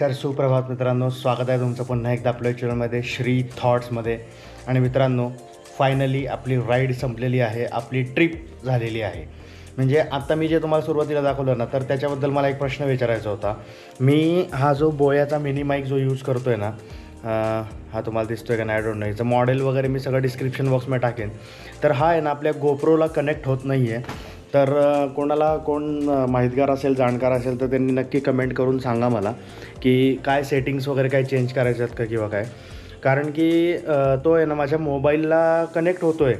नमस्कार सुप्रभात मित्रांनो. स्वागत आहे तुमचं पुन्हा एकदा आपल्या चॅनलमध्ये श्री थॉट्समध्ये आणि मित्रांनो फायनली आपली राईड संपलेली आहे आपली ट्रिप झालेली आहे. म्हणजे आता मी जे तुम्हाला सुरुवातीला दाखवलं ना तर त्याच्याबद्दल मला एक प्रश्न विचारायचा होता. मी हा जो बोयाचा मिनी माईक जो यूज करतो आहे ना हा तुम्हाला दिसतोय का नाही डोंट नो याचं मॉडेल वगैरे मी सगळं डिस्क्रिप्शन बॉक्समध्ये टाकेन. तर हा आहे ना आपल्या गोप्रोला कनेक्ट होत नाही आहे तर कोणाला कोण माहितगार असेल जाणकार असेल तर त्यांनी नक्की कमेंट करून सांगा मला की काय सेटिंग्स वगैरे काय चेंज करायचे आहेत का किंवा काय. कारण की तो आहे ना माझ्या मोबाईलला कनेक्ट होतो आहे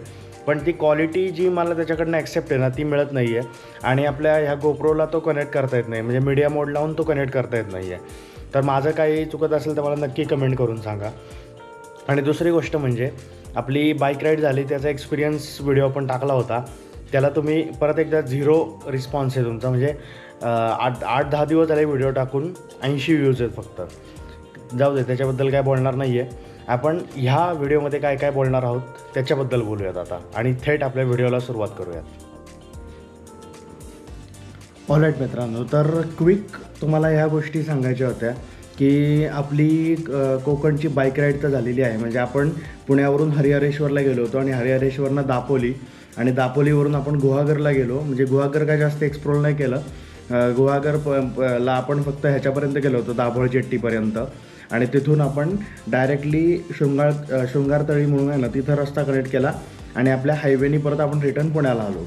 पण ती क्वालिटी जी मला त्याच्याकडनं ॲक्सेप्ट आहे ना ती मिळत नाही आहे आणि आपल्या ह्या गोप्रोला तो कनेक्ट करता येत नाही. म्हणजे मीडिया मोड लावून तो कनेक्ट करता येत नाही आहे तर माझं काही चुकत असेल तर मला नक्की कमेंट करून सांगा. आणि दुसरी गोष्ट म्हणजे आपली बाईक राईड झाली त्याचा एक्सपिरियन्स व्हिडिओ आपण टाकला होता. त्याला तुम्ही परत एकदा झिरो रिस्पॉन्स आहे तुमचा म्हणजे आठ आठ दहा दिवस झाले व्हिडिओ टाकून ऐंशी व्ह्यूज आहेत फक्त. जाऊ दे त्याच्याबद्दल काय बोलणार नाही आहे आपण ह्या व्हिडिओमध्ये काय काय बोलणार आहोत त्याच्याबद्दल बोलूयात आता. आणि थेट आपल्या व्हिडिओला सुरुवात करूयात. ऑलराईट मित्रांनो तर क्विक तुम्हाला ह्या गोष्टी सांगायच्या होत्या की आपली कोकणची बाईक राईड तर झालेली आहे. म्हणजे आपण पुण्यावरून हरिहरेश्वरला गेलो होतो आणि हरिहरेश्वरनं दापोली. आणि दापोलीवरून आपण गुहागरला गेलो. म्हणजे गुहागर काय जास्त एक्सप्लोर नाही केलं. गुहागर प ला आपण फक्त ह्याच्यापर्यंत गेलो होतो दाभोळ जेट्टीपर्यंत आणि तिथून आपण डायरेक्टली शृंगार शृंगारतळी म्हणून आहे ना तिथं रस्ता कनेक्ट केला आणि आपल्या हायवेनी परत आपण रिटर्न पुण्याला आलो.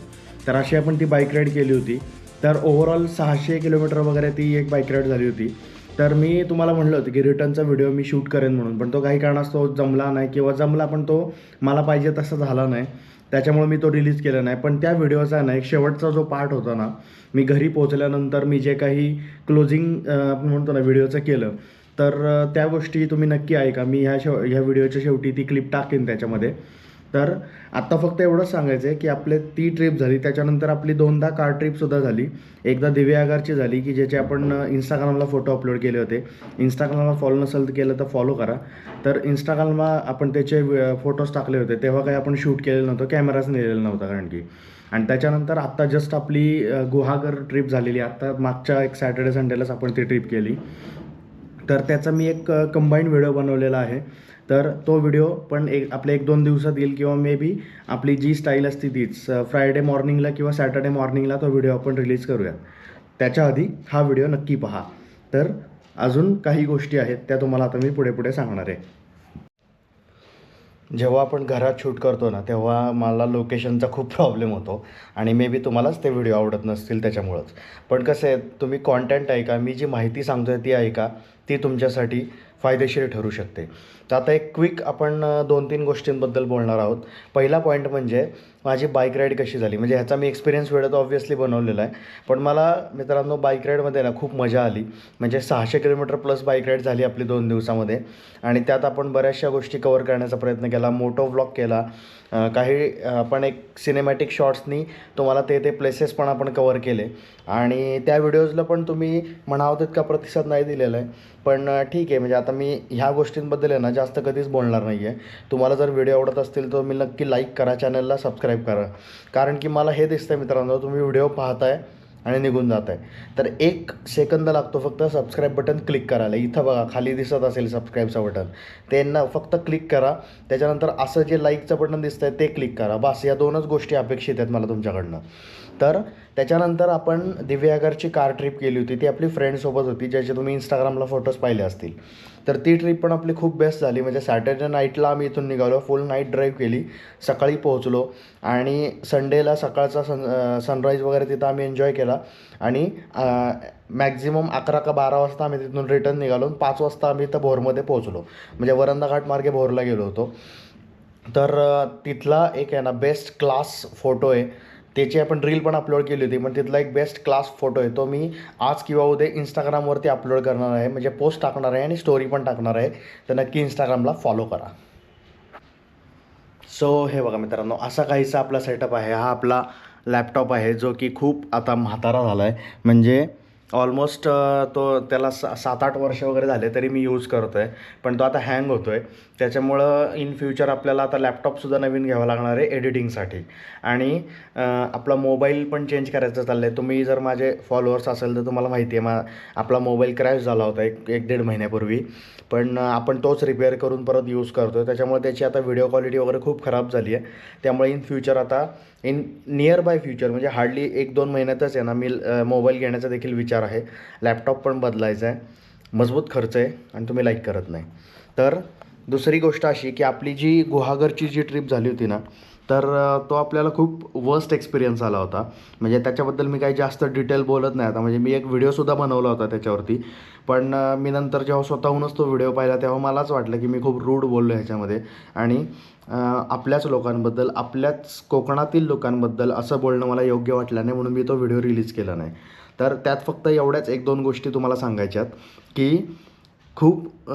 तर अशी आपण ती बाईक राईड केली होती. तर ओव्हरऑल सहाशे किलोमीटर वगैरे ती एक बाईक राईड झाली होती. तर मी तुम्हाला म्हणलं होतं की रिटर्नचा व्हिडिओ मी शूट करेन म्हणून. पण तो काही कारणास्तव जमला नाही किंवा जमला पण तो मला पाहिजे तसा झाला नाही. त्याच्यामुळे मी तो रिलीज केला नाही. पण त्या व्हिडिओचा ना एक शेवटचा जो पार्ट होता ना मी घरी पोहोचल्यानंतर मी जे काही क्लोजिंग आपण म्हणतो ना व्हिडिओचं केलं तर त्या गोष्टी तुम्ही नक्की ऐका. मी ह्या शेव ह्या व्हिडिओच्या शेवटी ती क्लिप टाकेन त्याच्यामध्ये. तर आत्ता फक्त एवढंच सांगायचं आहे की आपले ती ट्रिप झाली त्याच्यानंतर आपली दोनदा कार ट्रिपसुद्धा झाली. एकदा दिव्यागारची झाली की ज्याचे आपण इंस्टाग्रामला फोटो अपलोड केले होते. इंस्टाग्रामला फॉलो नसेल तर केलं तर फॉलो करा. तर इंस्टाग्रामला आपण त्याचे फोटोज टाकले होते. तेव्हा काही आपण शूट केलेलं नव्हतं कॅमेराच नेलेला नव्हता कारण की. आणि त्याच्यानंतर आत्ता जस्ट आपली गुहागर ट्रिप झालेली. आत्ता मागच्या एक सॅटर्डे संडेलाच आपण ती ट्रिप केली. तर त्याचा मी एक कंबाईंड व्हिडिओ बनवलेला आहे. तर तो व्हिडिओ पण एक आपल्या एक दोन दिवसात येईल किंवा मे बी आपली जी स्टाईल असते तीच फ्रायडे मॉर्निंगला किंवा सॅटर्डे मॉर्निंगला तो व्हिडिओ आपण रिलीज करूयात. त्याच्या आधी हा व्हिडिओ नक्की पहा. तर अजून काही गोष्टी आहेत त्या तुम्हाला आता मी पुढे पुढे सांगणार आहे. जेव्हा आपण घरात शूट करतो ना तेव्हा मला लोकेशनचा खूप प्रॉब्लेम होतो. आणि मे बी तुम्हालाच ते व्हिडिओ आवडत नसतील त्याच्यामुळंच. पण कसं आहे तुम्ही कॉन्टेंट ऐका मी जी माहिती सांगतो आहे ती ऐका ती तुमच्यासाठी फायदेशीर ठरू शकते. तर आता एक क्विक आपण दोन तीन गोष्टींबद्दल बोलणार आहोत. पहिला पॉईंट म्हणजे माझी बाईक राईड कशी झाली? म्हणजे ह्याचा मी एक्सपिरियन्स व्हिडिओ ऑब्व्हियसली बनवलेला आहे. पण मला मित्रांनो बाईक राईडमध्ये ना खूप मजा आली. म्हणजे सहाशे किलोमीटर प्लस बाईक राईड झाली आपली दोन दिवसामध्ये. आणि त्यात आपण बऱ्याचशा गोष्टी कवर करण्याचा प्रयत्न केला मोटो व्लॉग केला. काही आपण एक सिनेमॅटिक शॉर्ट्सनी तुम्हाला ते ते प्लेसेस पण आपण कवर केले. आणि त्या व्हिडिओजला पण तुम्ही म्हणावं तितका प्रतिसाद नाही दिलेला आहे. पण ठीक आहे. म्हणजे आता मी ह्या गोष्टींबद्दल आहे ना जास्त कधीच बोलणार नाही आहे तुम्हाला जर व्हिडिओ आवडत असतील तर मी नक्की लाईक करा. चॅनलला सबस्क्राईब करा. कारण की मला हे दिसतं मित्रांनो तुम्ही व्हिडिओ पाहताय आणि निघून जात आहे तर एक सेकंद लागतो फक्त सबस्क्राईब बटन क्लिक करायला. इथं बघा खाली दिसत असेल सबस्क्राईबचं बटन त्यांना फक्त क्लिक करा. त्याच्यानंतर असं जे लाईकचं बटन दिसतंय ते क्लिक करा. बस या दोनच गोष्टी अपेक्षित आहेत मला तुमच्याकडनं. तर त्याच्यानंतर आपण दिव्यागरची कार ट्रिप केली होती. ती आपली फ्रेंडसोबत होती ज्याचे तुम्ही इंस्टाग्रामला फोटोज पाहिले असतील. तर ती ट्रिप पण आपली खूप बेस्ट झाली. म्हणजे सॅटर्डे नाईटला आम्ही इथून निघालो. फुल नाईट ड्राईव्ह केली. सकाळी पोहोचलो. आणि संडेला सकाळचा सन सनराईज वगैरे तिथं आम्ही एन्जॉय केला. आणि मॅक्झिमम अकरा का बारा वाजता आम्ही तिथून रिटर्न निघालो. आणि पाच वाजता आम्ही इथं भोरमध्ये पोहोचलो. म्हणजे वरंदा घाट मार्गे भोरला गेलो होतो. तर तिथला एक आहे ना बेस्ट क्लास फोटो आहे. त्याची आपण रील पण अपलोड केली होती पण तिथला एक बेस्ट क्लास फोटो आहे तो मी आज किंवा उद्या इंस्टाग्रामवरती अपलोड करणार आहे म्हणजे पोस्ट टाकणार आहे आणि स्टोरी पण टाकणार आहे. तर नक्की इंस्टाग्रामला फॉलो करा. सो हे बघा मित्रांनो असा काहीसा आपला सेटअप आहे. हा आपला लॅपटॉप आहे जो की खूप आता म्हातारा झाला आहे म्हणजे ऑलमोस्ट तो त्याला सा सात आठ वर्ष वगैरे झाले तरी मी यूज करतो आहे पण तो आता हँग होतो आहे त्याच्यामुळं इन फ्युचर आपल्याला आता लॅपटॉपसुद्धा नवीन घ्यावा लागणार आहे एडिटिंगसाठी. आणि आपला मोबाईल पण चेंज करायचं चाललं आहे तुम्ही जर माझे फॉलोअर्स असेल तर तुम्हाला माहिती आहे मा आपला मोबाईल क्रॅश झाला होता एक एक दीड महिन्यापूर्वी. पण आपण तोच रिपेअर करून परत यूज करतो आहे त्याच्यामुळे त्याची आता व्हिडिओ क्वालिटी वगैरे खूप खराब झाली आहे. त्यामुळे इन फ्युचर आता इन नियर बाय फ्युचर म्हणजे हार्डली एक दोन महिन्यातच आहे ना मी मोबाईल घेण्याचा देखील विचार आहे. लॅपटॉप पण बदलायचा आहे. मजबूत खर्च आहे आणि तुम्ही लाईक करत नाही. तर दुसरी गोष्ट अशी की आपली जी गुहागरची जी ट्रिप झाली होती ना तर तो आपल्याला खूप वर्स्ट एक्सपिरियन्स आला होता. म्हणजे त्याच्याबद्दल मी काही जास्त डिटेल बोलत नाही आता. म्हणजे मी एक व्हिडिओसुद्धा बनवला होता त्याच्यावरती. पण मी नंतर जेव्हा स्वतःहूनच तो व्हिडिओ पाहिला तेव्हा मलाच वाटलं की मी खूप रूढ बोललो ह्याच्यामध्ये. आणि आपल्याच लोकांबद्दल आपल्याच कोकणातील लोकांबद्दल असं बोलणं मला योग्य वाटलं नाही म्हणून मी तो व्हिडिओ रिलीज केला नाही. तर त्यात फक्त एवढ्याच एक दोन गोष्टी तुम्हाला सांगायच्यात की खूप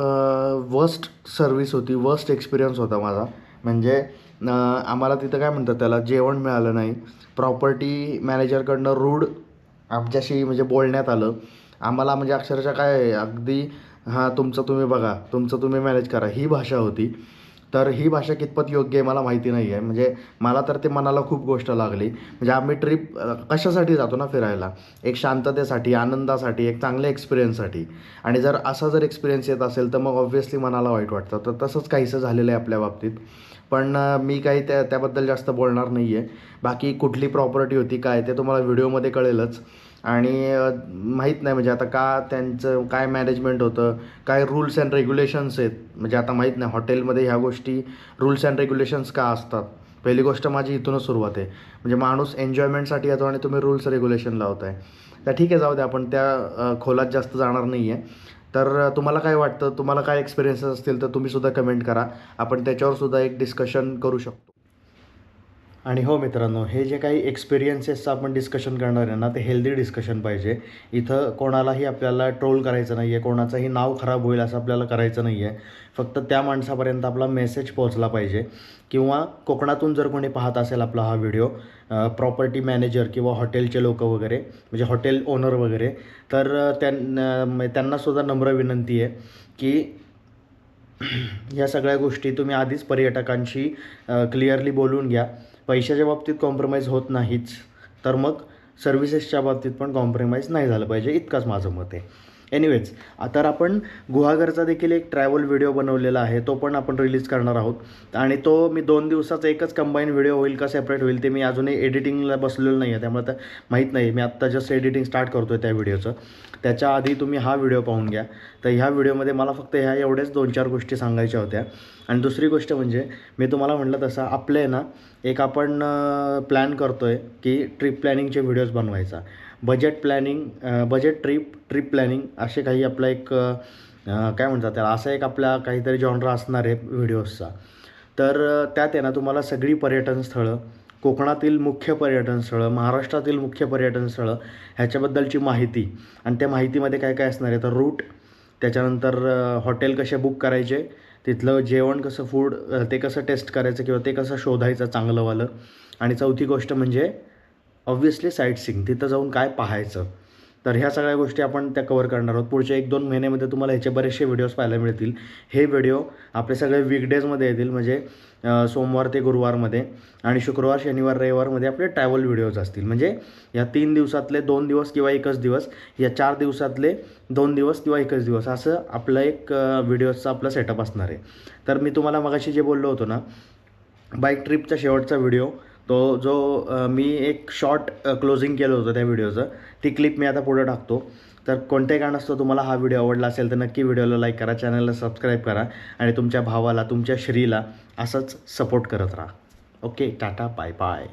वर्स्ट सर्विस होती वर्स्ट एक्सपिरियन्स होता माझा. म्हणजे आम्हाला तिथं काय म्हणतात त्याला जेवण मिळालं नाही. प्रॉपर्टी मॅनेजरकडनं रूड आमच्याशी म्हणजे बोलण्यात आलं. आम्हाला म्हणजे अक्षरशः काय अगदी हां तुमचं तुम्ही बघा तुमचं तुम्ही मॅनेज करा ही भाषा होती. तर ही भाषा कितपत योग्य आहे मला माहिती नाही आहे म्हणजे मला तर ते मनाला खूप गोष्ट लागली. म्हणजे आम्ही ट्रिप कशासाठी जातो ना फिरायला? एक शांततेसाठी आनंदासाठी एक चांगल्या एक्सपिरियन्ससाठी आणि जर असा जर एक्सपिरियन्स येत असेल तर मग ऑब्व्हियसली मनाला वाईट वाटतं. तर तसंच काहीसं झालेलं आहे आपल्या बाबतीत. पण मी काही त्या त्याबद्दल जास्त बोलणार नाही आहे बाकी कुठली प्रॉपर्टी होती काय ते तुम्हाला व्हिडिओमध्ये कळेलच. आणि माहीत नाही म्हणजे आता का त्यांचं काय मॅनेजमेंट होतं काय रूल्स अँड रेग्युलेशन्स आहेत. म्हणजे आता माहीत नाही हॉटेलमध्ये ह्या गोष्टी रूल्स अँड रेग्युलेशन्स का असतात? पहिली गोष्ट माझी इथूनच सुरुवात आहे. म्हणजे माणूस एन्जॉयमेंटसाठी येतो आणि तुम्ही रूल्स रेग्युलेशन लावताय तर ठीक आहे जाऊ द्या आपण त्या खोलात जास्त जाणार नाही आहे तर तुम्हाला काय वाटतं? तुम्हाला काय एक्सपिरियन्सेस असतील? तर तुम्हीसुद्धा कमेंट करा. आपण त्याच्यावरसुद्धा एक डिस्कशन करू शकतो. आणि हो मित्रांनो हे जे काही एक्सपिरियन्सेसचं आपण डिस्कशन करणार आहे ना ते हेल्दी डिस्कशन पाहिजे. इथं कोणालाही आपल्याला ट्रोल करायचं नाही आहे कोणाचंही नाव खराब होईल असं आपल्याला करायचं नाही आहे फक्त त्या माणसापर्यंत आपला मेसेज पोहोचला पाहिजे. किंवा कोकणातून जर कोणी पाहत असेल आपला हा व्हिडिओ प्रॉपर्टी मॅनेजर किंवा हॉटेलचे लोक वगैरे म्हणजे हॉटेल ओनर वगैरे तर त्यांना त्यांनासुद्धा नम्र विनंती आहे की ह्या सगळ्या गोष्टी तुम्ही आधीच पर्यटकांशी क्लिअरली बोलून घ्या. पैशाच्या बाबतीत कॉम्प्रोमाइज होत नाहीच. तर मग सर्व्हिसेसच्या बाबतीत पण कॉम्प्रोमाइज नाही झालं पाहिजे इतकंच माझं मत आहे. एनिवेज आता आपण गुहागरचा देखील एक ट्रॅव्हल व्हिडिओ बनवलेला आहे तो पण आपण रिलीज करणार आहोत. आणि तो मी दोन दिवसाचा एकच कंबाईन व्हिडिओ होईल का सेपरेट होईल ते मी अजूनही एडिटिंगला बसलेलो नाही आहे त्यामुळे तर माहीत नाही. मी आत्ता जस्ट एडिटिंग स्टार्ट करतो आहे त्या व्हिडिओचं त्याच्या आधी तुम्ही हा व्हिडिओ पाहून घ्या. तर ह्या व्हिडिओमध्ये मला फक्त ह्या एवढ्याच दोन चार गोष्टी सांगायच्या होत्या. आणि दुसरी गोष्ट म्हणजे मी तुम्हाला म्हटलं तसं आपलं आहे ना एक आपण प्लॅन करतो आहे की ट्रिप प्लॅनिंगचे व्हिडिओज बनवायचा. Budget planning budget trip trip planning असे काही आपला एक काय म्हणतात त्याला असा एक आपला काहीतरी जॉनरा असणार आहे व्हिडिओजचा तर त्यात आहे ना तुम्हाला सगळी पर्यटन स्थळं कोकणातील मुख्य पर्यटन स्थळं महाराष्ट्रातील मुख्य पर्यटन स्थळं ह्याच्याबद्दलची माहिती आणि त्या माहितीमध्ये काय काय असणार आहे तर रूट त्याच्यानंतर हॉटेल कसे बुक करायचे तिथलं जेवण कसं फूड ते कसं टेस्ट करायचं किंवा ते कसं शोधायचं चांगलंवालं. आणि चौथी गोष्ट म्हणजे ऑब्व्हियसली साईट तिथं जाऊन काय पाहायचं? तर ह्या सगळ्या गोष्टी आपण त्या कवर करणार आहोत. पुढच्या एक दोन महिन्यामध्ये तुम्हाला ह्याचे बरेचसे व्हिडिओज पाहायला मिळतील. हे व्हिडिओ आपले सगळे वीकडेजमध्ये येतील म्हणजे सोमवार ते गुरुवारमध्ये आणि शुक्रवार शनिवार रविवारमध्ये आपले ट्रॅव्हल व्हिडिओज असतील. म्हणजे या तीन दिवसातले दोन दिवस किंवा एकच दिवस या चार दिवसातले दोन दिवस किंवा एकच दिवस असं आपलं एक व्हिडिओजचा आपला सेटअप असणार आहे. तर मी तुम्हाला मगाशी जे बोललो होतो ना बाईक ट्रिपचा शेवटचा व्हिडिओ तो जो मी एक शॉर्ट क्लोजिंग केलं होतं त्या व्हिडिओचं ती क्लिप मी आता पुढे टाकतो. तर कोणत्याही कारणास्तव तुम्हाला हा व्हिडिओ आवडला असेल तर नक्की व्हिडिओला लाईक करा चॅनलला सबस्क्राईब करा आणि तुमच्या भावाला तुमच्या श्रीला असंच सपोर्ट करत राहा. Okay tata bye bye